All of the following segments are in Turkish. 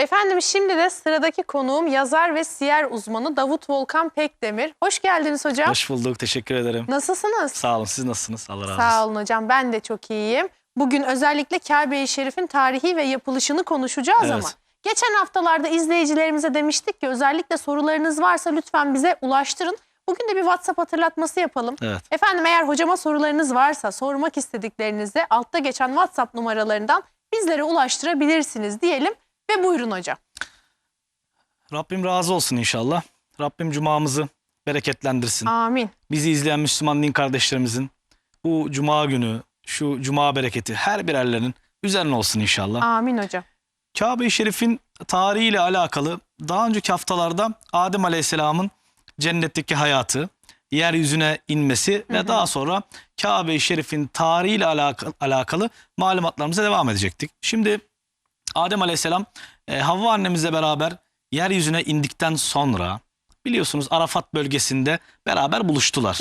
Efendim şimdi de sıradaki konuğum yazar ve siyer uzmanı Davut Volkan Pekdemir. Hoş geldiniz hocam. Hoş bulduk. Teşekkür ederim. Nasılsınız? Sağ olun. Siz nasılsınız? Allah razı olsun. Sağ olun hocam ben de çok iyiyim. Bugün özellikle Kabe-i Şerif'in tarihi ve yapılışını konuşacağız Evet. ama geçen haftalarda izleyicilerimize demiştik ki özellikle sorularınız varsa lütfen bize ulaştırın. Bugün de bir WhatsApp hatırlatması yapalım. Evet. Efendim eğer hocama sorularınız varsa sormak istediklerinizi altta geçen WhatsApp numaralarından bizlere ulaştırabilirsiniz diyelim ve buyurun hocam. Rabbim razı olsun inşallah. Rabbim cumamızı bereketlendirsin. Amin. Bizi izleyen Müslüman din kardeşlerimizin bu cuma günü, şu cuma bereketi her birerlerinin üzerine olsun inşallah. Amin hocam. Kabe-i Şerif'in tarihiyle alakalı daha önceki haftalarda Adem Aleyhisselam'ın cennetteki hayatı, yeryüzüne inmesi ve daha sonra Kabe-i Şerif'in tarihiyle alakalı, alakalı malumatlarımıza devam edecektik. Şimdi Adem Aleyhisselam e, Havva annemizle beraber yeryüzüne indikten sonra biliyorsunuz Arafat bölgesinde beraber buluştular.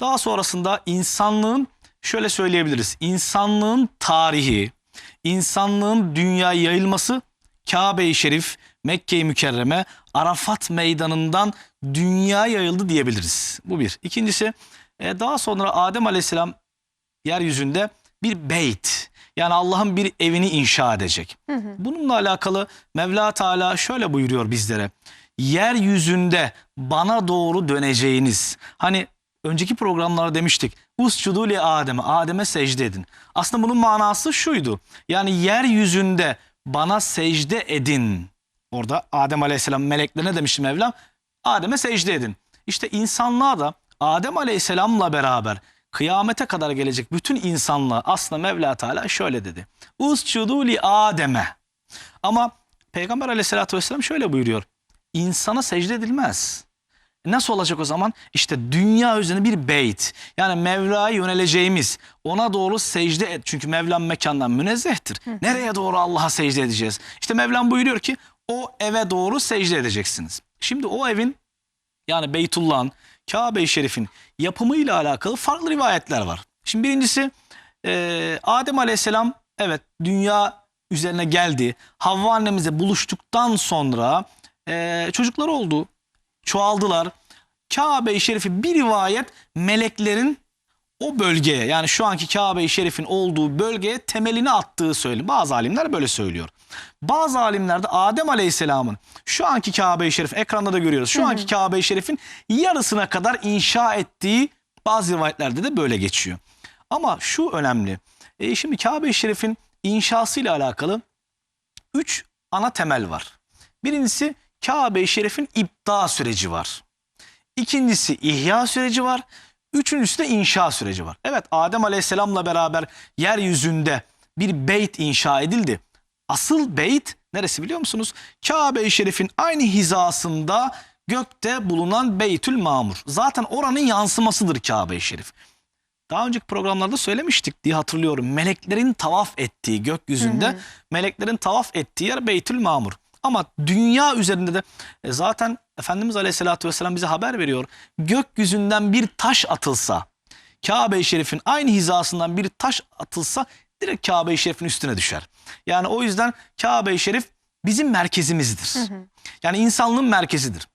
Daha sonrasında insanlığın şöyle söyleyebiliriz. İnsanlığın tarihi, insanlığın dünyaya yayılması Kabe-i Şerif, Mekke-i Mükerreme, Arafat meydanından dünya yayıldı diyebiliriz. Bu bir. İkincisi e, daha sonra Adem Aleyhisselam yeryüzünde bir beyt yani Allah'ın bir evini inşa edecek. Bununla alakalı Mevla Teala şöyle buyuruyor bizlere. Yeryüzünde bana doğru döneceğiniz. Hani önceki programlarda demiştik. Uscudu li Adem'e. Adem'e secde edin. Aslında bunun manası şuydu. Yani yeryüzünde bana secde edin. Orada Adem Aleyhisselam meleklerine demişti Mevlam. Adem'e secde edin. İşte insanlığa da Adem Aleyhisselam'la beraber kıyamete kadar gelecek bütün insanlığa aslında Mevla Teala şöyle dedi. Uscudu li Adem'e. Ama Peygamber Aleyhisselatü vesselam şöyle buyuruyor. İnsana secde edilmez. Nasıl olacak o zaman? İşte dünya üzerine bir beyt. Yani Mevla'ya yöneleceğimiz, ona doğru secde et. Çünkü Mevlam mekandan münezzehtir. Nereye doğru Allah'a secde edeceğiz? İşte Mevlam buyuruyor ki o eve doğru secde edeceksiniz. Şimdi o evin yani Beytullah'ın, Kabe-i Şerif'in yapımıyla alakalı farklı rivayetler var. Şimdi birincisi e, Adem Aleyhisselam evet dünya üzerine geldi. Havva annemizle buluştuktan sonra e, çocuklar oldu. Çoğaldılar. Kabe-i Şerif'i bir rivayet meleklerin o bölgeye yani şu anki Kabe-i Şerif'in olduğu bölgeye temelini attığı söyleniyor. Bazı alimler böyle söylüyor. Bazı alimler de Adem Aleyhisselam'ın şu anki Kabe-i Şerif ekranda da görüyoruz. Şu anki Kabe-i Şerif'in yarısına kadar inşa ettiği bazı rivayetlerde de böyle geçiyor. Ama şu önemli. E şimdi Kabe-i Şerif'in inşasıyla alakalı üç ana temel var. Birincisi Kabe-i Şerif'in ipta süreci var. İkincisi ihya süreci var. Üçüncüsü de inşa süreci var. Evet Adem Aleyhisselam'la beraber yeryüzünde bir beyt inşa edildi. Asıl beyt neresi biliyor musunuz? Kabe-i Şerif'in aynı hizasında gökte bulunan Beytül Mamur. Zaten oranın yansımasıdır Kabe-i Şerif. Daha önceki programlarda söylemiştik diye hatırlıyorum. Meleklerin tavaf ettiği gökyüzünde meleklerin tavaf ettiği yer Beytül Mamur. Ama dünya üzerinde de e, zaten Efendimiz Aleyhisselatü Vesselam bize haber veriyor. Gökyüzünden bir taş atılsa, Kabe-i Şerif'in aynı hizasından bir taş atılsa direkt Kabe-i Şerif'in üstüne düşer. Yani o yüzden Kabe-i Şerif bizim merkezimizdir. Yani insanlığın merkezidir.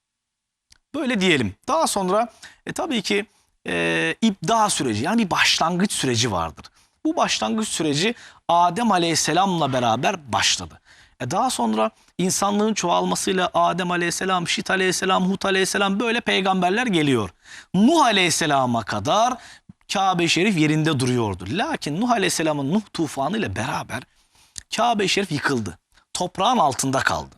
Böyle diyelim. Daha sonra e, tabii ki e, ibda süreci yani bir başlangıç süreci vardır. Bu başlangıç süreci Adem Aleyhisselam'la beraber başladı. E daha sonra insanlığın çoğalmasıyla Adem Aleyhisselam, Şit Aleyhisselam, Hud Aleyhisselam böyle peygamberler geliyor. Nuh Aleyhisselam'a kadar Kabe-i Şerif yerinde duruyordu. Lakin Nuh Aleyhisselam'ın Nuh tufanı ile beraber Kabe-i Şerif yıkıldı. Toprağın altında kaldı.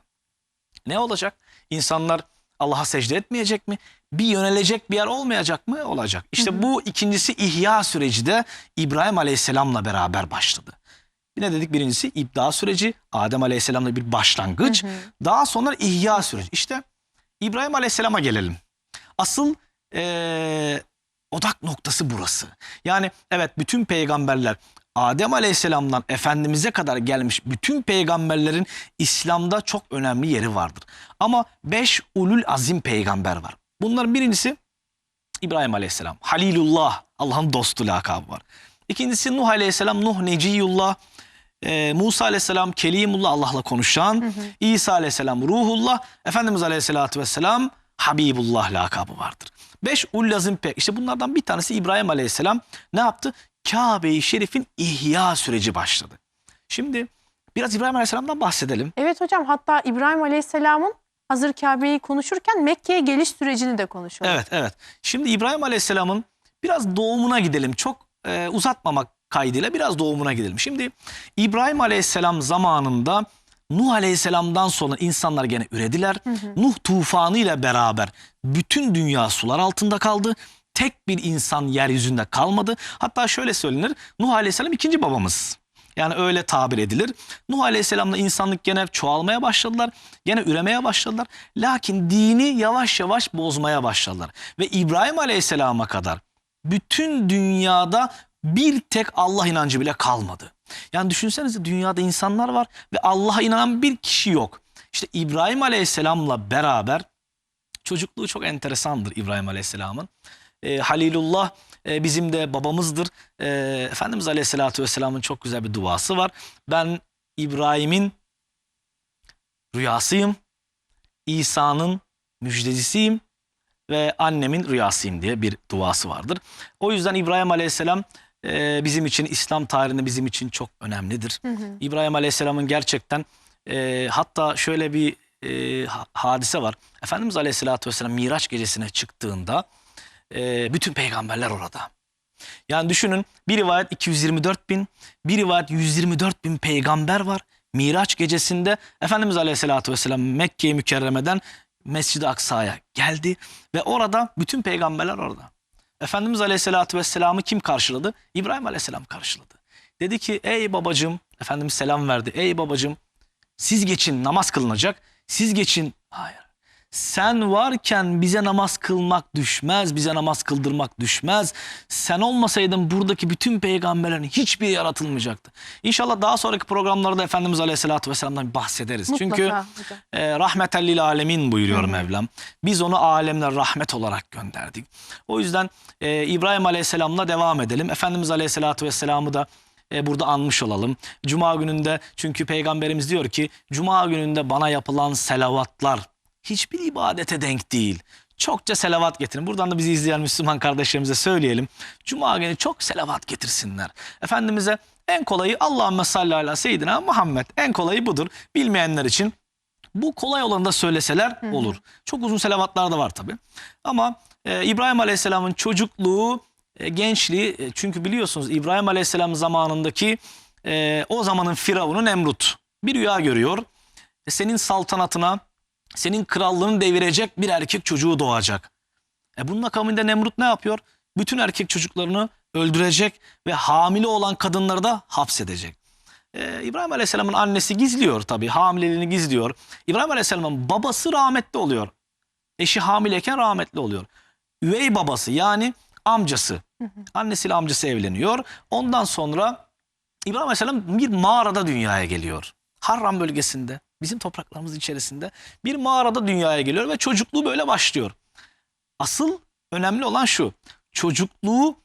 Ne olacak? İnsanlar Allah'a secde etmeyecek mi? Bir yönelecek bir yer olmayacak mı? Olacak. İşte bu ikincisi ihya süreci de İbrahim Aleyhisselam'la beraber başladı. Yine dedik birincisi ibda süreci. Adem Aleyhisselam'la bir başlangıç. Daha sonra ihya süreci. İşte İbrahim Aleyhisselam'a gelelim. Asıl eee, odak noktası burası. Yani evet bütün peygamberler Adem Aleyhisselam'dan Efendimiz'e kadar gelmiş bütün peygamberlerin İslam'da çok önemli yeri vardır. Ama beş ulul azim peygamber var. Bunların birincisi İbrahim Aleyhisselam. Halilullah Allah'ın dostu lakabı var. İkincisi Nuh Aleyhisselam Nuh Neciyullah. E, Musa aleyhisselam Kelimullah Allah'la konuşan, İsa aleyhisselam Ruhullah, Efendimiz aleyhisselatü vesselam Habibullah lakabı vardır. Beş ullazim pek. İşte bunlardan bir tanesi İbrahim aleyhisselam ne yaptı? Kabe-i Şerif'in ihya süreci başladı. Şimdi biraz İbrahim aleyhisselamdan bahsedelim. Evet hocam hatta İbrahim Aleyhisselam'ın hazır Kabe'yi konuşurken Mekke'ye geliş sürecini de konuşuyoruz. Evet evet. Şimdi İbrahim Aleyhisselam'ın biraz doğumuna gidelim. Çok e, uzatmamak kaydıyla biraz doğumuna gidelim. Şimdi İbrahim Aleyhisselam zamanında Nuh Aleyhisselam'dan sonra insanlar gene ürediler. Nuh tufanı ile beraber bütün dünya sular altında kaldı. Tek bir insan yeryüzünde kalmadı. Hatta şöyle söylenir. Nuh Aleyhisselam ikinci babamız. Yani öyle tabir edilir. Nuh Aleyhisselam'la insanlık gene çoğalmaya başladılar. Gene üremeye başladılar. Lakin dini yavaş yavaş bozmaya başladılar. Ve İbrahim Aleyhisselam'a kadar bütün dünyada bir tek Allah inancı bile kalmadı. Yani düşünsenize dünyada insanlar var ve Allah'a inanan bir kişi yok. İşte İbrahim Aleyhisselam'la beraber çocukluğu çok enteresandır İbrahim Aleyhisselam'ın. Ee, Halilullah e, bizim de babamızdır. Ee, Efendimiz Aleyhisselatü Vesselam'ın çok güzel bir duası var. Ben İbrahim'in rüyasıyım. İsa'nın müjdecisiyim ve annemin rüyasıyım diye bir duası vardır. O yüzden İbrahim Aleyhisselam e, bizim için İslam tarihinde bizim için çok önemlidir. İbrahim Aleyhisselam'ın gerçekten e, hatta şöyle bir e, ha- hadise var. Efendimiz Aleyhisselatü Vesselam Miraç gecesine çıktığında e, bütün peygamberler orada. Yani düşünün bir rivayet 224 bin, bir rivayet 124 bin peygamber var. Miraç gecesinde Efendimiz Aleyhisselatü Vesselam Mekke-i Mükerreme'den Mescid-i Aksa'ya geldi ve orada bütün peygamberler orada. Efendimiz Aleyhisselatü Vesselam'ı kim karşıladı? İbrahim Aleyhisselam karşıladı. Dedi ki ey babacığım, Efendimiz selam verdi. Ey babacığım siz geçin namaz kılınacak. Siz geçin. Hayır. Sen varken bize namaz kılmak düşmez, bize namaz kıldırmak düşmez. Sen olmasaydın buradaki bütün peygamberlerin hiçbiri yaratılmayacaktı. İnşallah daha sonraki programlarda Efendimiz Aleyhisselatü Vesselam'dan bahsederiz. Mutlaka Çünkü hocam. e, rahmeten lil alemin buyuruyor Mevlam. Biz onu alemler rahmet olarak gönderdik. O yüzden e, İbrahim Aleyhisselam'la devam edelim. Efendimiz Aleyhisselatü Vesselam'ı da e, burada anmış olalım. Cuma gününde çünkü peygamberimiz diyor ki Cuma gününde bana yapılan selavatlar hiçbir ibadete denk değil. Çokça selavat getirin. Buradan da bizi izleyen Müslüman kardeşlerimize söyleyelim. Cuma günü çok selavat getirsinler. Efendimiz'e en kolayı Allahümme salli ala seyyidina Muhammed. En kolayı budur. Bilmeyenler için bu kolay olanı da söyleseler olur. Çok uzun selavatlar da var tabi. Ama e, İbrahim Aleyhisselam'ın çocukluğu, e, gençliği e, çünkü biliyorsunuz İbrahim Aleyhisselam zamanındaki e, o zamanın Firavunu Nemrut bir rüya görüyor. E, senin saltanatına, senin krallığını devirecek bir erkek çocuğu doğacak. E bunun akabinde Nemrut ne yapıyor? Bütün erkek çocuklarını öldürecek ve hamile olan kadınları da hapsedecek. Ee, İbrahim Aleyhisselam'ın annesi gizliyor tabii. Hamileliğini gizliyor. İbrahim Aleyhisselam'ın babası rahmetli oluyor. Eşi hamileyken rahmetli oluyor. Üvey babası yani amcası. Annesiyle amcası evleniyor. Ondan sonra İbrahim Aleyhisselam bir mağarada dünyaya geliyor. Harran bölgesinde, bizim topraklarımız içerisinde bir mağarada dünyaya geliyor ve çocukluğu böyle başlıyor. Asıl önemli olan şu. Çocukluğu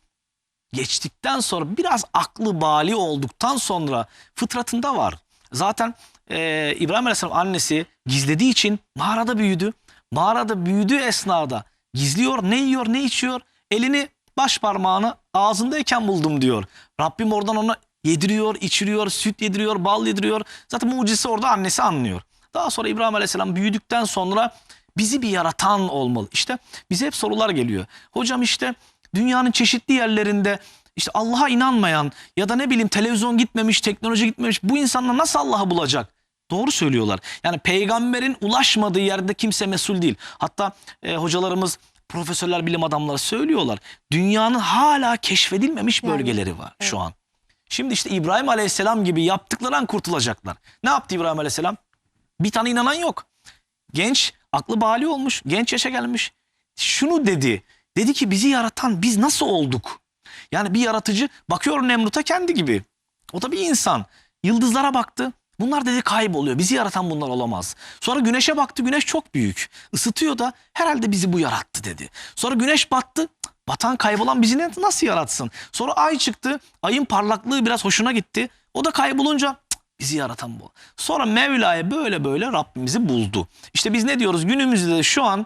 geçtikten sonra biraz aklı bali olduktan sonra fıtratında var. Zaten e, İbrahim Aleyhisselam annesi gizlediği için mağarada büyüdü. Mağarada büyüdüğü esnada gizliyor ne yiyor ne içiyor. Elini baş parmağını ağzındayken buldum diyor. Rabbim oradan ona yediriyor, içiriyor, süt yediriyor, bal yediriyor. Zaten mucizesi orada annesi anlıyor. Daha sonra İbrahim Aleyhisselam büyüdükten sonra bizi bir yaratan olmalı. İşte bize hep sorular geliyor. Hocam işte dünyanın çeşitli yerlerinde işte Allah'a inanmayan ya da ne bileyim televizyon gitmemiş, teknoloji gitmemiş bu insanlar nasıl Allah'ı bulacak? Doğru söylüyorlar. Yani peygamberin ulaşmadığı yerde kimse mesul değil. Hatta e, hocalarımız, profesörler, bilim adamları söylüyorlar. Dünyanın hala keşfedilmemiş Yani, bölgeleri var şu an. Şimdi işte İbrahim Aleyhisselam gibi yaptıklarından kurtulacaklar. Ne yaptı İbrahim Aleyhisselam? Bir tane inanan yok. Genç, aklı bali olmuş, genç yaşa gelmiş. Şunu dedi. Dedi ki bizi yaratan biz nasıl olduk? Yani bir yaratıcı bakıyor Nemrut'a kendi gibi. O da bir insan. Yıldızlara baktı. Bunlar dedi kayboluyor. Bizi yaratan bunlar olamaz. Sonra güneşe baktı. Güneş çok büyük. Isıtıyor da herhalde bizi bu yarattı dedi. Sonra güneş battı. "Cık, Batan kaybolan bizi nasıl yaratsın? Sonra ay çıktı. Ayın parlaklığı biraz hoşuna gitti. O da kaybolunca "Cık, Bizi yaratan bu. Sonra Mevla'ya böyle böyle Rabbimizi buldu. İşte biz ne diyoruz? Günümüzde de şu an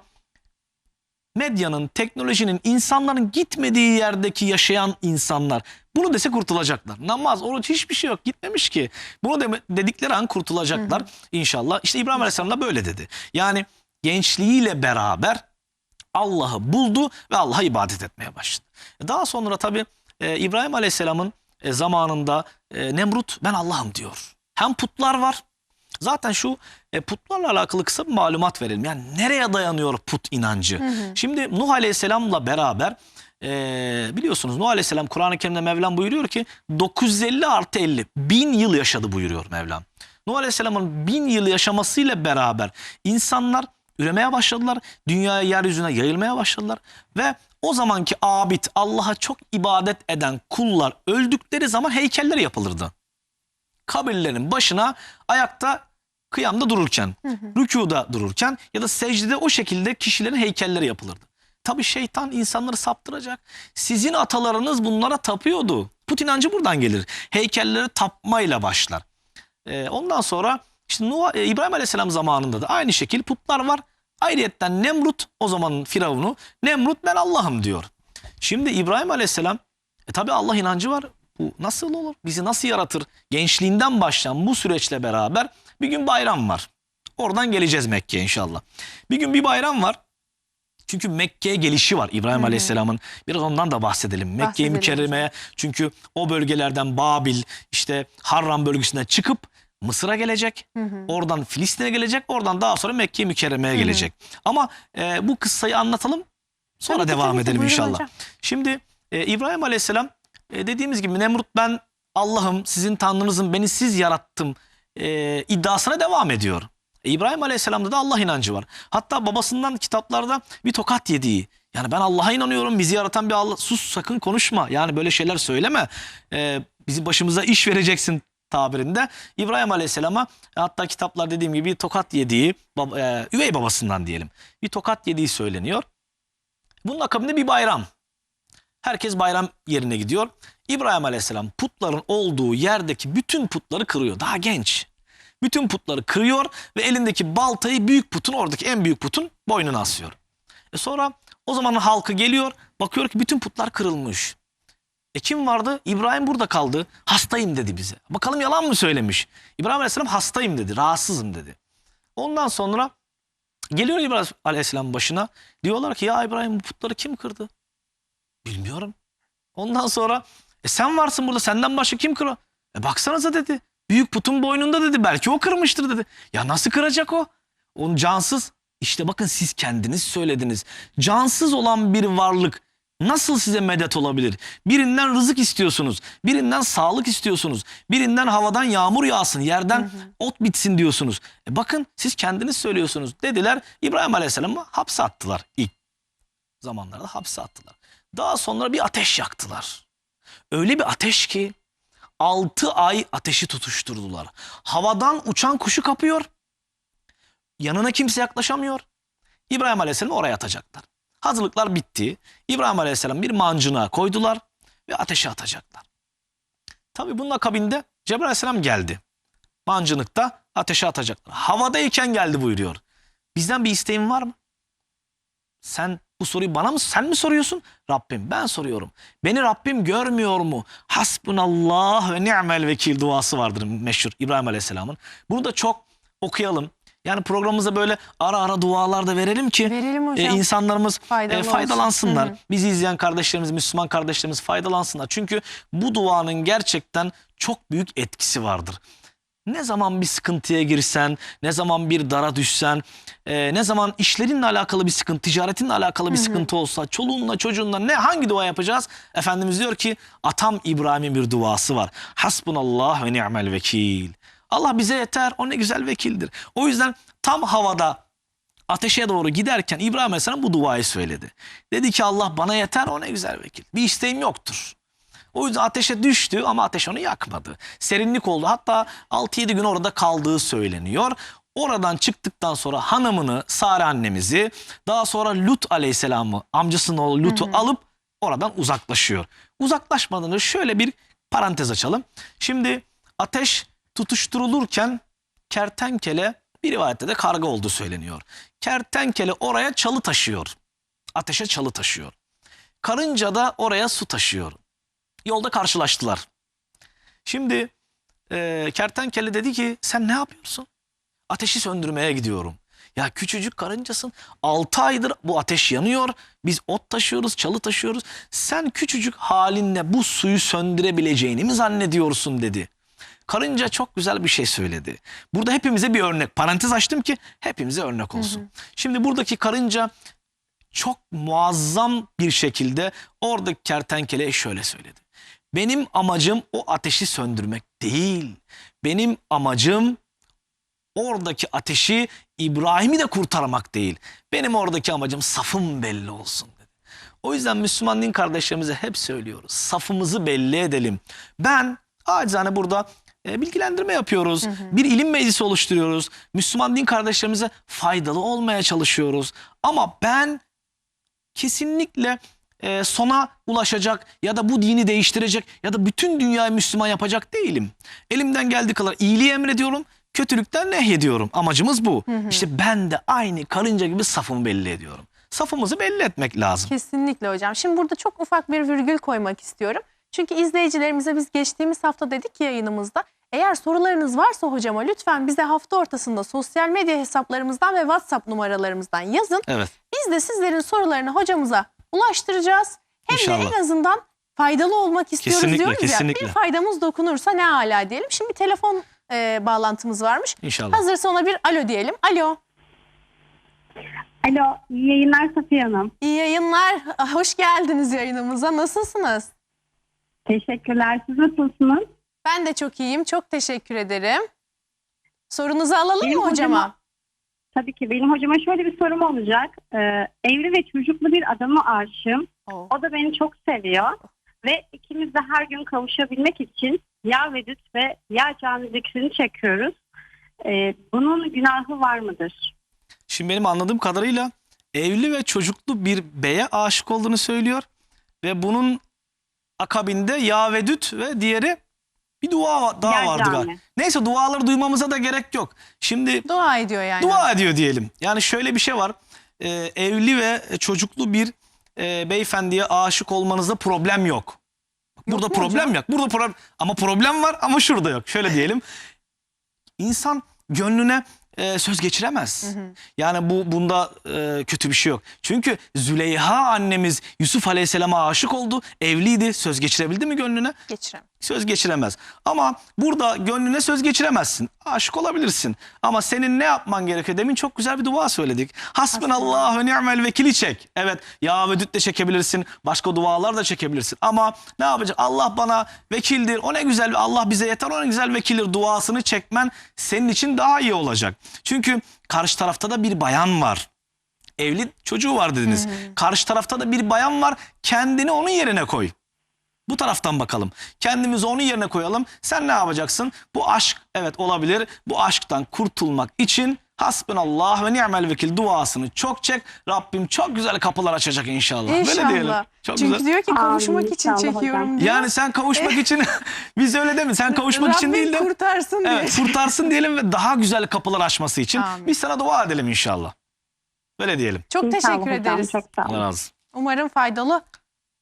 medyanın, teknolojinin, insanların gitmediği yerdeki yaşayan insanlar bunu dese kurtulacaklar. Namaz, oruç hiçbir şey yok. Gitmemiş ki. Bunu deme- dedikleri an kurtulacaklar inşallah. İşte İbrahim Aleyhisselam da böyle dedi. Yani gençliğiyle beraber Allah'ı buldu ve Allah'a ibadet etmeye başladı. Daha sonra tabii e, İbrahim Aleyhisselam'ın e, zamanında e, Nemrut ben Allah'ım diyor. Hem putlar var. Zaten şu e, putlarla alakalı kısa bir malumat verelim. Yani nereye dayanıyor put inancı? Şimdi Nuh Aleyhisselam'la beraber e, biliyorsunuz Nuh Aleyhisselam Kur'an-ı Kerim'de Mevlam buyuruyor ki 950 artı 50 bin yıl yaşadı buyuruyor Mevlam. Nuh Aleyhisselam'ın bin yıl yaşamasıyla beraber insanlar üremeye başladılar. Dünyaya yeryüzüne yayılmaya başladılar. Ve o zamanki abid Allah'a çok ibadet eden kullar öldükleri zaman heykeller yapılırdı. Kabirlerin başına ayakta kıyamda dururken, rükuda dururken ya da secdede o şekilde kişilerin heykelleri yapılırdı. Tabi şeytan insanları saptıracak. Sizin atalarınız bunlara tapıyordu. Put inancı buradan gelir. Heykelleri tapmayla başlar. Ee, ondan sonra işte Nuh, e, İbrahim Aleyhisselam zamanında da aynı şekil putlar var. Ayrıyetten Nemrut o zamanın firavunu Nemrut ben Allah'ım diyor. Şimdi İbrahim Aleyhisselam e tabi Allah inancı var. Bu nasıl olur? Bizi nasıl yaratır? Gençliğinden başlayan bu süreçle beraber bir gün bayram var. Oradan geleceğiz Mekke'ye inşallah. Bir gün bir bayram var. Çünkü Mekke'ye gelişi var İbrahim Aleyhisselam'ın. Biraz ondan da bahsedelim. Mekke'yi mükerremeye çünkü o bölgelerden Babil işte Harran bölgesinden çıkıp Mısır'a gelecek. Oradan Filistin'e gelecek. Oradan daha sonra Mekke-i Mükerreme'ye gelecek. Ama e, bu kıssayı anlatalım. Sonra Tabii devam tabii edelim Buyurun inşallah. hocam. Şimdi e, İbrahim Aleyhisselam e, dediğimiz gibi Nemrut ben Allah'ım sizin tanrınızım beni siz yarattım e, iddiasına devam ediyor. E, İbrahim Aleyhisselam'da da Allah inancı var. Hatta babasından kitaplarda bir tokat yediği. Yani ben Allah'a inanıyorum bizi yaratan bir Allah. Sus sakın konuşma yani böyle şeyler söyleme. E, bizi başımıza iş vereceksin tabirinde İbrahim Aleyhisselam'a hatta kitaplar dediğim gibi bir tokat yediği e, üvey babasından diyelim bir tokat yediği söyleniyor. Bunun akabinde bir bayram. Herkes bayram yerine gidiyor. İbrahim Aleyhisselam putların olduğu yerdeki bütün putları kırıyor. Daha genç. Bütün putları kırıyor ve elindeki baltayı büyük putun oradaki en büyük putun boynuna asıyor. E sonra o zamanın halkı geliyor bakıyor ki bütün putlar kırılmış. E kim vardı? İbrahim burada kaldı. Hastayım dedi bize. Bakalım yalan mı söylemiş? İbrahim Aleyhisselam hastayım dedi. Rahatsızım dedi. Ondan sonra geliyor İbrahim Aleyhisselam başına. Diyorlar ki ya İbrahim bu putları kim kırdı? Bilmiyorum. Ondan sonra e sen varsın burada senden başka kim kırıyor? E baksanıza dedi. Büyük putun boynunda dedi. Belki o kırmıştır dedi. Ya nasıl kıracak o? Onun cansız. İşte bakın siz kendiniz söylediniz. Cansız olan bir varlık nasıl size medet olabilir? Birinden rızık istiyorsunuz. Birinden sağlık istiyorsunuz. Birinden havadan yağmur yağsın. Yerden ot bitsin diyorsunuz. E bakın siz kendiniz söylüyorsunuz dediler. İbrahim Aleyhisselam'ı hapse attılar ilk zamanlarda hapse attılar. Daha sonra bir ateş yaktılar. Öyle bir ateş ki 6 ay ateşi tutuşturdular. Havadan uçan kuşu kapıyor. Yanına kimse yaklaşamıyor. İbrahim Aleyhisselam'ı oraya atacaklar. Hazırlıklar bitti. İbrahim Aleyhisselam bir mancına koydular ve ateşe atacaklar. Tabi bunun akabinde Cebrail Aleyhisselam geldi. Mancınıkta ateşe atacaklar. Havadayken geldi buyuruyor. Bizden bir isteğin var mı? Sen bu soruyu bana mı sen mi soruyorsun? Rabbim ben soruyorum. Beni Rabbim görmüyor mu? Hasbunallah ve ni'mel vekil duası vardır meşhur İbrahim Aleyhisselam'ın. Bunu da çok okuyalım. Yani programımıza böyle ara ara dualar da verelim ki Verelim hocam. e, insanlarımız Faydalı e, olsun. faydalansınlar. Hı hı. Bizi izleyen kardeşlerimiz, Müslüman kardeşlerimiz faydalansınlar. Çünkü bu duanın gerçekten çok büyük etkisi vardır. Ne zaman bir sıkıntıya girsen, ne zaman bir dara düşsen, e, ne zaman işlerinle alakalı bir sıkıntı, ticaretinle alakalı bir sıkıntı olsa, çoluğunla çocuğunla ne hangi dua yapacağız? Efendimiz diyor ki atam İbrahim'in bir duası var. Hasbunallah ve ni'mel vekil. Allah bize yeter, o ne güzel vekildir. O yüzden tam havada ateşe doğru giderken İbrahim Aleyhisselam bu duayı söyledi. Dedi ki Allah bana yeter, o ne güzel vekil. Bir isteğim yoktur. O yüzden ateşe düştü ama ateş onu yakmadı. Serinlik oldu. Hatta 6-7 gün orada kaldığı söyleniyor. Oradan çıktıktan sonra hanımını, Sare annemizi, daha sonra Lut aleyhisselamı, amcasının oğlu Lut'u alıp oradan uzaklaşıyor. Uzaklaşmadan önce şöyle bir parantez açalım. Şimdi ateş tutuşturulurken kertenkele bir rivayette de karga olduğu söyleniyor. Kertenkele oraya çalı taşıyor. Ateşe çalı taşıyor. Karınca da oraya su taşıyor. Yolda karşılaştılar. Şimdi e, kertenkele dedi ki sen ne yapıyorsun? Ateşi söndürmeye gidiyorum. Ya küçücük karıncasın. 6 aydır bu ateş yanıyor. Biz ot taşıyoruz, çalı taşıyoruz. Sen küçücük halinle bu suyu söndürebileceğini mi zannediyorsun dedi. Karınca çok güzel bir şey söyledi. Burada hepimize bir örnek. Parantez açtım ki hepimize örnek olsun. Şimdi buradaki karınca çok muazzam bir şekilde oradaki kertenkeleye şöyle söyledi. Benim amacım o ateşi söndürmek değil. Benim amacım oradaki ateşi İbrahim'i de kurtarmak değil. Benim oradaki amacım safım belli olsun dedi. O yüzden Müslüman din kardeşlerimize hep söylüyoruz. Safımızı belli edelim. Ben acizane burada e, bilgilendirme yapıyoruz. Bir ilim meclisi oluşturuyoruz. Müslüman din kardeşlerimize faydalı olmaya çalışıyoruz. Ama ben kesinlikle e, sona ulaşacak ya da bu dini değiştirecek ya da bütün dünyayı Müslüman yapacak değilim. Elimden geldiği kadar iyiliği emrediyorum, kötülükten nehyediyorum. Amacımız bu. İşte ben de aynı karınca gibi safımı belli ediyorum. Safımızı belli etmek lazım. Kesinlikle hocam. Şimdi burada çok ufak bir virgül koymak istiyorum. Çünkü izleyicilerimize biz geçtiğimiz hafta dedik ki yayınımızda eğer sorularınız varsa hocama lütfen bize hafta ortasında sosyal medya hesaplarımızdan ve WhatsApp numaralarımızdan yazın. Evet. Biz de sizlerin sorularını hocamıza ulaştıracağız. Hem de İnşallah. en azından faydalı olmak istiyoruz Kesinlikle, diyoruz kesinlikle. ya. Bir faydamız dokunursa ne hala diyelim. Şimdi telefon e, bağlantımız varmış. İnşallah. Hazırsa ona bir alo diyelim. Alo. Alo, iyi yayınlar Safiye Hanım. İyi yayınlar. Hoş geldiniz yayınımıza. Nasılsınız? Teşekkürler. Siz nasılsınız? Ben de çok iyiyim. Çok teşekkür ederim. Sorunuzu alalım Benim mı hocama? hocama- Tabii ki benim hocama şöyle bir sorum olacak. Ee, evli ve çocuklu bir adama aşığım. Oo. O da beni çok seviyor. Ve ikimiz de her gün kavuşabilmek için ya vedüt ve ya cani zikrini çekiyoruz. Ee, bunun günahı var mıdır? Şimdi benim anladığım kadarıyla evli ve çocuklu bir beye aşık olduğunu söylüyor. Ve bunun akabinde Yavedüt ve diğeri bir dua daha vardı cami. galiba. Neyse duaları duymamıza da gerek yok. Şimdi Dua ediyor yani. dua ediyor diyelim. Yani şöyle bir şey var. Ee, evli ve çocuklu bir e, beyefendiye aşık olmanızda problem yok. Burada mu problem hocam? yok. Burada problem ama problem var ama şurada yok. Şöyle diyelim. İnsan gönlüne e, söz geçiremez. Yani bu bunda e, kötü bir şey yok. Çünkü Züleyha annemiz Yusuf Aleyhisselam'a aşık oldu. Evliydi. Söz geçirebildi mi gönlüne? Geçirem. Söz geçiremez. Ama burada gönlüne söz geçiremezsin. Aşık olabilirsin. Ama senin ne yapman gerekiyor? Demin çok güzel bir dua söyledik. Hasbunallah ve ni'mel vekili çek. Evet ya vedüt de çekebilirsin. Başka dualar da çekebilirsin. Ama ne yapacak? Allah bana vekildir. O ne güzel. Allah bize yeter. O ne güzel vekildir. Duasını çekmen senin için daha iyi olacak. Çünkü karşı tarafta da bir bayan var evli çocuğu var dediniz. Karşı tarafta da bir bayan var. Kendini onun yerine koy. Bu taraftan bakalım. Kendimizi onun yerine koyalım. Sen ne yapacaksın? Bu aşk evet olabilir. Bu aşktan kurtulmak için hasbunallah ve ni'mel vekil duasını çok çek. Rabbim çok güzel kapılar açacak inşallah. Böyle diyelim. İnşallah. Çok Çünkü güzel. diyor ki Amin, kavuşmak için inşallah çekiyorum hocam. diyor. Yani sen kavuşmak için biz öyle değil mi? Sen kavuşmak için Rabbim değil de kurtarsın diye. evet, kurtarsın diyelim ve daha güzel kapılar açması için Amin. biz sana dua edelim inşallah. Böyle diyelim. Çok İnşallah teşekkür hocam, ederiz. Çok sağ olun. Allah razı olsun. Umarım faydalı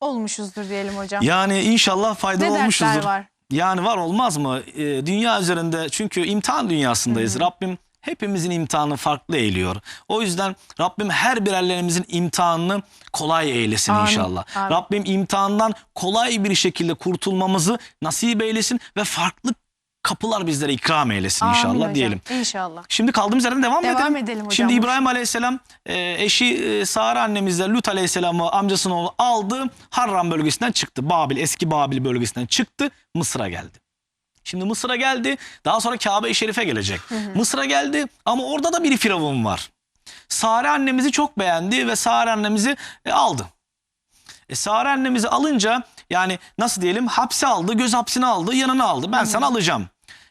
olmuşuzdur diyelim hocam. Yani inşallah faydalı ne olmuşuzdur. var? Yani var olmaz mı? Ee, dünya üzerinde çünkü imtihan dünyasındayız. Rabbim hepimizin imtihanı farklı eğiliyor. O yüzden Rabbim her birerlerimizin imtihanını kolay eylesin Amin, inşallah. amin. Rabbim imtihandan kolay bir şekilde kurtulmamızı nasip eylesin ve farklı kapılar bizlere ikram eylesin Amin inşallah hocam, diyelim. İnşallah. Şimdi kaldığımız yerden devam, Devam edelim. edelim hocam. Şimdi İbrahim Aleyhisselam e, eşi e, Sara annemizle Lut Aleyhisselam'ı amcasının oğlu aldı. Harran bölgesinden çıktı. Babil eski Babil bölgesinden çıktı. Mısır'a geldi. Şimdi Mısır'a geldi. Daha sonra Kabe-i Şerif'e gelecek. Mısır'a geldi ama orada da bir firavun var. Sare annemizi çok beğendi ve Sare annemizi e, aldı. E, Sare annemizi alınca yani nasıl diyelim hapse aldı, göz hapsine aldı, yanına aldı. Ben sana alacağım.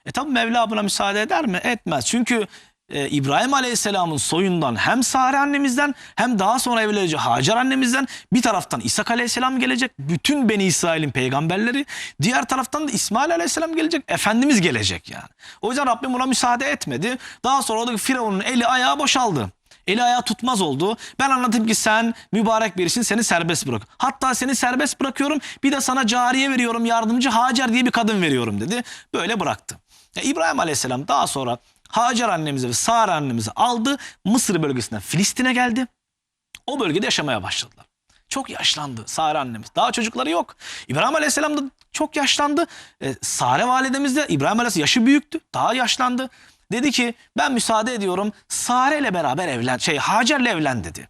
E tabi Mevla buna müsaade eder mi? Etmez. Çünkü e, İbrahim Aleyhisselam'ın soyundan hem Sare annemizden hem daha sonra evlenecek Hacer annemizden bir taraftan İshak Aleyhisselam gelecek. Bütün Beni İsrail'in peygamberleri. Diğer taraftan da İsmail Aleyhisselam gelecek. Efendimiz gelecek yani. O yüzden Rabbim buna müsaade etmedi. Daha sonra oradaki Firavun'un eli ayağı boşaldı. Eli ayağı tutmaz oldu. Ben anlatayım ki sen mübarek birisin seni serbest bırak. Hatta seni serbest bırakıyorum bir de sana cariye veriyorum yardımcı Hacer diye bir kadın veriyorum dedi. Böyle bıraktı. Ya İbrahim Aleyhisselam daha sonra Hacer annemizi ve Sara annemizi aldı. Mısır bölgesinden Filistin'e geldi. O bölgede yaşamaya başladılar. Çok yaşlandı Sare annemiz. Daha çocukları yok. İbrahim Aleyhisselam da çok yaşlandı. E, Sare validemiz de İbrahim Aleyhisselam yaşı büyüktü. Daha yaşlandı. Dedi ki ben müsaade ediyorum Sare ile beraber evlen şey Hacer'le evlen dedi.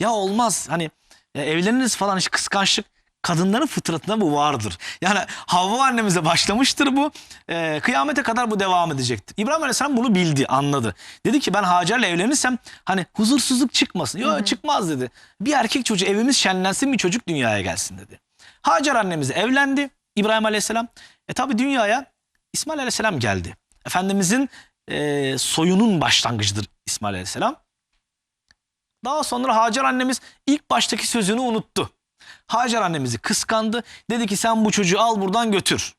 Ya olmaz hani e, evleniriz falan işte kıskançlık kadınların fıtratında bu vardır. Yani Havva annemize başlamıştır bu. E, kıyamete kadar bu devam edecektir. İbrahim Aleyhisselam bunu bildi, anladı. Dedi ki ben Hacer'le evlenirsem hani huzursuzluk çıkmasın. Yok çıkmaz dedi. Bir erkek çocuğu evimiz şenlensin bir çocuk dünyaya gelsin dedi. Hacer annemiz evlendi İbrahim Aleyhisselam. E tabi dünyaya İsmail Aleyhisselam geldi. Efendimizin e, soyunun başlangıcıdır İsmail Aleyhisselam. Daha sonra Hacer annemiz ilk baştaki sözünü unuttu. Hacer annemizi kıskandı. Dedi ki sen bu çocuğu al buradan götür.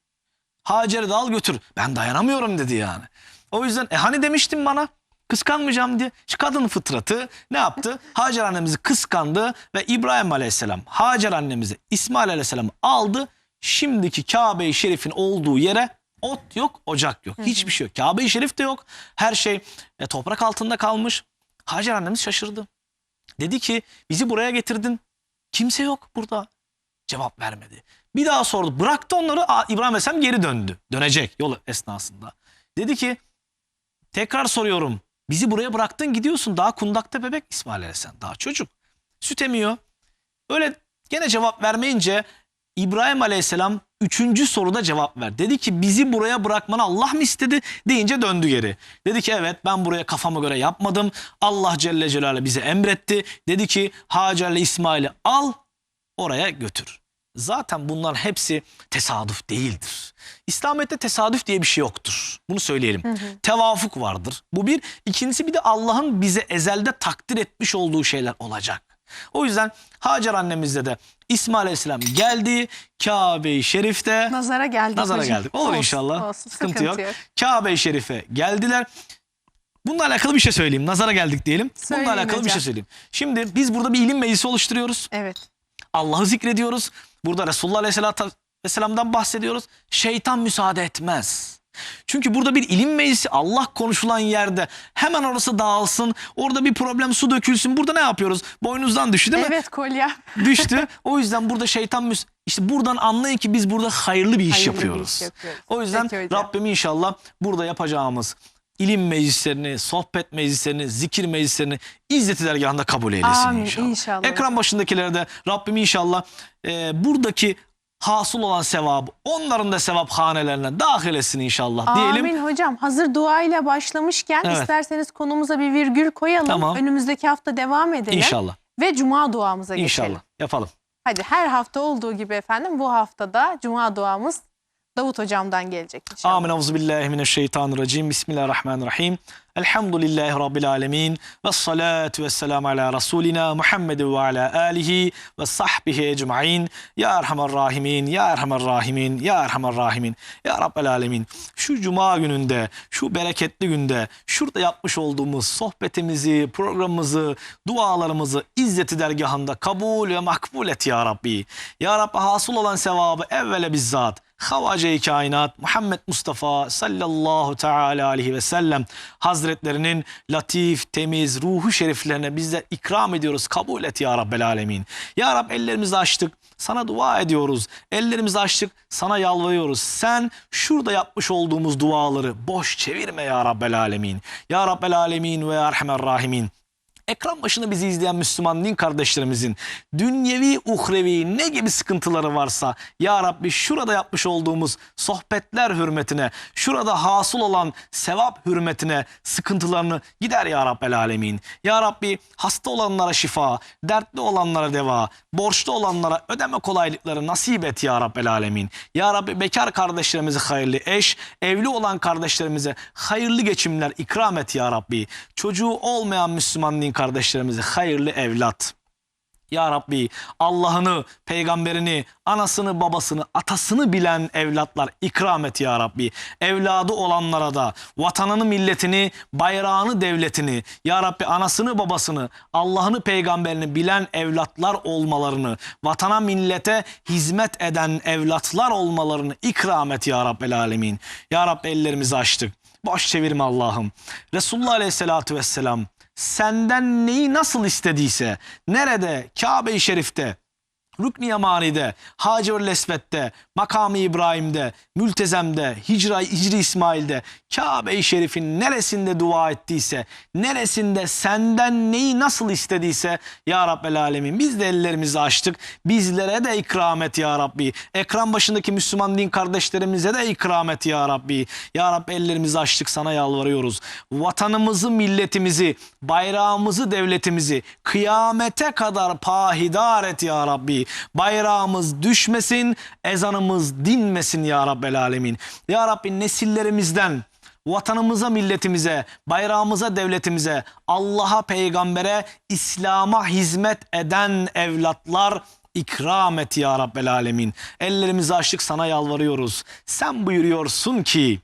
Hacer'i de al götür. Ben dayanamıyorum dedi yani. O yüzden e hani demiştin bana kıskanmayacağım diye. Şu kadın fıtratı ne yaptı? Hacer annemizi kıskandı ve İbrahim Aleyhisselam Hacer annemizi İsmail Aleyhisselam aldı. Şimdiki Kabe-i Şerif'in olduğu yere ot yok, ocak yok. Hiçbir şey yok. Kabe-i Şerif de yok. Her şey e, toprak altında kalmış. Hacer annemiz şaşırdı. Dedi ki bizi buraya getirdin. Kimse yok burada. Cevap vermedi. Bir daha sordu. Bıraktı onları. Aa, İbrahim Aleyhisselam geri döndü. Dönecek yol esnasında. Dedi ki tekrar soruyorum. Bizi buraya bıraktın gidiyorsun. Daha kundakta bebek İsmail Aleyhisselam. Daha çocuk. Süt emiyor. Öyle gene cevap vermeyince İbrahim Aleyhisselam üçüncü soruda cevap ver. Dedi ki bizi buraya bırakmanı Allah mı istedi deyince döndü geri. Dedi ki evet ben buraya kafama göre yapmadım. Allah Celle Celaluhu bize emretti. Dedi ki Hacer'le İsmail'i al oraya götür. Zaten bunların hepsi tesadüf değildir. İslamiyet'te tesadüf diye bir şey yoktur. Bunu söyleyelim. Tevafuk vardır. Bu bir. İkincisi bir de Allah'ın bize ezelde takdir etmiş olduğu şeyler olacak. O yüzden Hacer annemizde de İsmail Aleyhisselam geldi. Kabe-i Şerif'te Nazara geldik Nazara hocam. geldik. Olur Olsun, inşallah. olsun, Sıkıntı, yok. Kabe-i Şerif'e geldiler. Bununla alakalı bir şey söyleyeyim. Nazara geldik diyelim. Bununla Söyleyin alakalı bir hocam. şey söyleyeyim. Şimdi biz burada bir ilim meclisi oluşturuyoruz. Evet. Allah'ı zikrediyoruz. Burada Resulullah Aleyhisselatü Vesselam'dan bahsediyoruz. Şeytan müsaade etmez. Çünkü burada bir ilim meclisi Allah konuşulan yerde hemen orası dağılsın. Orada bir problem su dökülsün. Burada ne yapıyoruz? Boynuzdan düştü değil mi? Evet kolye. düştü. O yüzden burada şeytan müs işte buradan anlayın ki biz burada hayırlı bir iş Hayırlı bir yapıyoruz. iş yapıyoruz. O yüzden. Rabbim inşallah burada yapacağımız ilim meclislerini, sohbet meclislerini, zikir meclislerini İzzeti dergahında kabul eylesin Amin, inşallah. inşallah. Ekran başındakilere de Rabbim inşallah e, buradaki hasıl olan sevabı onların da sevap hanelerine dahil etsin inşallah diyelim. Amin hocam. Hazır duayla başlamışken Evet. isterseniz konumuza bir virgül koyalım. Tamam. Önümüzdeki hafta devam edelim. İnşallah. Ve cuma duamıza geçelim. İnşallah. Yapalım. Hadi her hafta olduğu gibi efendim bu haftada cuma duamız Davut hocamdan gelecek inşallah. Amin. Euzu billahi mineşşeytanirracim. Bismillahirrahmanirrahim. Elhamdülillahi rabbil alamin. Ves salatu vesselam ala rasulina Muhammed ve ala alihi ve sahbihi ecmaîn. Ya erhamer rahimin, ya erhamer rahimin, ya erhamer rahimin. Ya rabbel alemin. Şu cuma gününde, şu bereketli günde şurada yapmış olduğumuz sohbetimizi, programımızı, dualarımızı izzeti dergahında kabul ve makbul et ya Rabbi. Ya Rabbi hasıl olan sevabı evvele bizzat Havace-i kainat Muhammed Mustafa sallallahu teala aleyhi ve sellem hazretlerinin latif, temiz ruhu şeriflerine bizler ikram ediyoruz. Kabul et ya Rabbel alemin. Ya Rab ellerimizi açtık. Sana dua ediyoruz. Ellerimizi açtık. Sana yalvarıyoruz. Sen şurada yapmış olduğumuz duaları boş çevirme ya Rabbel alemin. Ya Rabbel alemin ve Erhamer rahimin. Ekran başında bizi izleyen Müslüman din kardeşlerimizin dünyevi, uhrevi ne gibi sıkıntıları varsa Ya Rabbi şurada yapmış olduğumuz sohbetler hürmetine, şurada hasıl olan sevap hürmetine sıkıntılarını gider Ya Rabbel Alemin. Ya Rabbi hasta olanlara şifa, dertli olanlara deva, borçlu olanlara ödeme kolaylıkları nasip et Ya Rabbel Alemin. Ya Rabbi bekar kardeşlerimize hayırlı eş, evli olan kardeşlerimize hayırlı geçimler ikram et Ya Rabbi. Çocuğu olmayan Müslüman din kardeşlerimize hayırlı evlat. Ya Rabbi Allah'ını, peygamberini, anasını, babasını, atasını bilen evlatlar ikram et Ya Rabbi. Evladı olanlara da vatanını, milletini, bayrağını, devletini, Ya Rabbi anasını, babasını, Allah'ını, peygamberini bilen evlatlar olmalarını, vatana, millete hizmet eden evlatlar olmalarını ikram et Ya Rabbel Alemin. Ya Rabbi ellerimizi açtık. Boş çevirme Allah'ım. Resulullah Aleyhisselatü Vesselam senden neyi nasıl istediyse, nerede, Kabe-i Şerif'te, Rükn-i Yamani'de, Hacer-ül Esved'de, Makam-ı İbrahim'de, Mültezem'de, Hicra, Hicri İsmail'de, Kabe-i Şerif'in neresinde dua ettiyse, neresinde senden neyi nasıl istediyse Ya Rabbel Alemin biz de ellerimizi açtık. Bizlere de ikram et Ya Rabbi. Ekran başındaki Müslüman din kardeşlerimize de ikram et Ya Rabbi. Ya Rabbi ellerimizi açtık sana yalvarıyoruz. Vatanımızı, milletimizi, bayrağımızı, devletimizi kıyamete kadar pahidar et Ya Rabbi. Bayrağımız düşmesin, ezanımız dinmesin Ya Rabbel Alemin. Ya Rabbi nesillerimizden vatanımıza, milletimize, bayrağımıza, devletimize, Allah'a, peygambere, İslam'a hizmet eden evlatlar ikram et ya Rabbel Alemin. Ellerimizi açtık sana yalvarıyoruz. Sen buyuruyorsun ki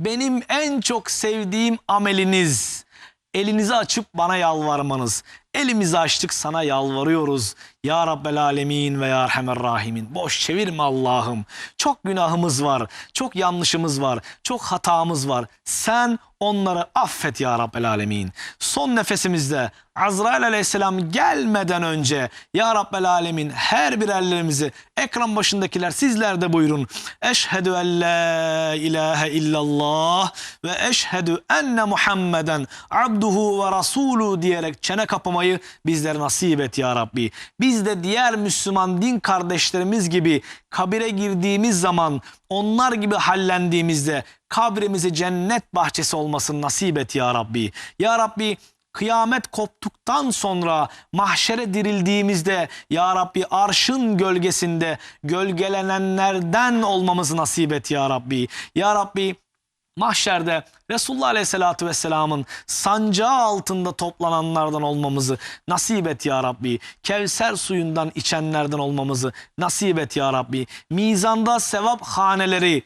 benim en çok sevdiğim ameliniz elinizi açıp bana yalvarmanız. Elimizi açtık sana yalvarıyoruz. Ya Rabbel Alemin ve Ya Erhamer Rahimin. Boş çevirme Allah'ım. Çok günahımız var. Çok yanlışımız var. Çok hatamız var. Sen onları affet Ya Rabbel Alemin. Son nefesimizde Azrail Aleyhisselam gelmeden önce Ya Rabbel Alemin her birerlerimizi ekran başındakiler sizler de buyurun. Eşhedü en la ilahe illallah ve eşhedü enne Muhammeden abduhu ve rasulu diyerek çene kapamayı bizlere nasip et ya Rabbi. Biz de diğer Müslüman din kardeşlerimiz gibi kabire girdiğimiz zaman onlar gibi hallendiğimizde kabrimizi cennet bahçesi olmasını nasip et ya Rabbi. Ya Rabbi kıyamet koptuktan sonra mahşere dirildiğimizde ya Rabbi arşın gölgesinde gölgelenenlerden olmamızı nasip et ya Rabbi. Ya Rabbi mahşerde Resulullah Aleyhisselatü Vesselam'ın sancağı altında toplananlardan olmamızı nasip et ya Rabbi. Kevser suyundan içenlerden olmamızı nasip et ya Rabbi. Mizanda sevap haneleri,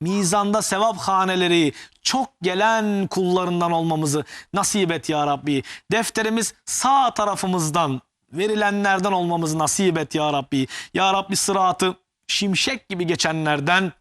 mizanda sevap haneleri çok gelen kullarından olmamızı nasip et ya Rabbi. Defterimiz sağ tarafımızdan verilenlerden olmamızı nasip et ya Rabbi. Ya Rabbi sıratı şimşek gibi geçenlerden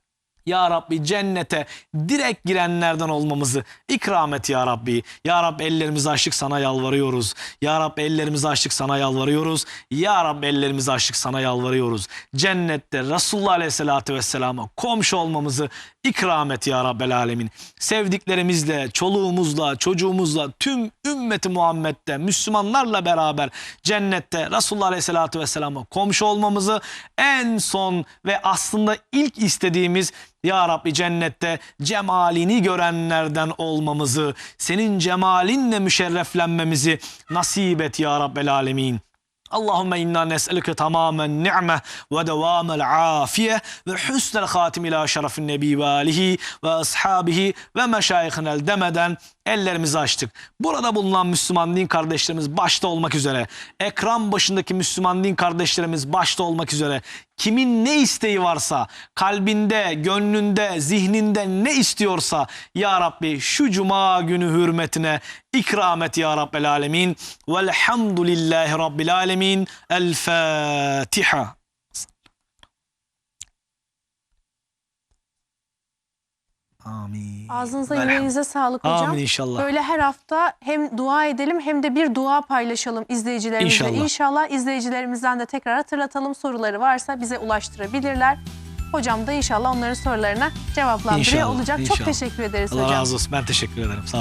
ya Rabbi cennete direkt girenlerden olmamızı ikram et ya Rabbi. Ya Rabbi ellerimizi açtık sana yalvarıyoruz. Ya Rabbi ellerimizi açtık sana yalvarıyoruz. Ya Rabbi ellerimizi açtık sana yalvarıyoruz. Cennette Resulullah Aleyhisselatü Vesselam'a komşu olmamızı ikram et ya Rabbel Alemin. Sevdiklerimizle, çoluğumuzla, çocuğumuzla, tüm ümmeti Muhammed'de, Müslümanlarla beraber cennette Resulullah Aleyhisselatü Vesselam'a komşu olmamızı en son ve aslında ilk istediğimiz ya Rabbi cennette cemalini görenlerden olmamızı, senin cemalinle müşerreflenmemizi nasip et ya Rabbel Alemin. Allahümme inna nes'eluke tamamen ni'me ve devamel afiye ve husnel hatim ila şerefin nebi ve alihi ve ashabihi ve meşayihинel demeden ellerimizi açtık. Burada bulunan Müslüman din kardeşlerimiz başta olmak üzere, ekran başındaki Müslüman din kardeşlerimiz başta olmak üzere kimin ne isteği varsa, kalbinde, gönlünde, zihninde ne istiyorsa Ya Rabbi şu cuma günü hürmetine ikram et Ya Rabbel Alemin. Velhamdülillahi Rabbil Alemin. El Fatiha. Amin. Ağzınıza yüreğinize sağlık hocam. Amin inşallah. Böyle her hafta hem dua edelim hem de bir dua paylaşalım izleyicilerimizle. İnşallah. İnşallah izleyicilerimizden de tekrar hatırlatalım. Soruları varsa bize ulaştırabilirler. Hocam da inşallah onların sorularına cevaplandırıyor İnşallah, olacak. Çok inşallah. teşekkür ederiz Allah hocam. razı olsun. Ben teşekkür ederim. Sağ.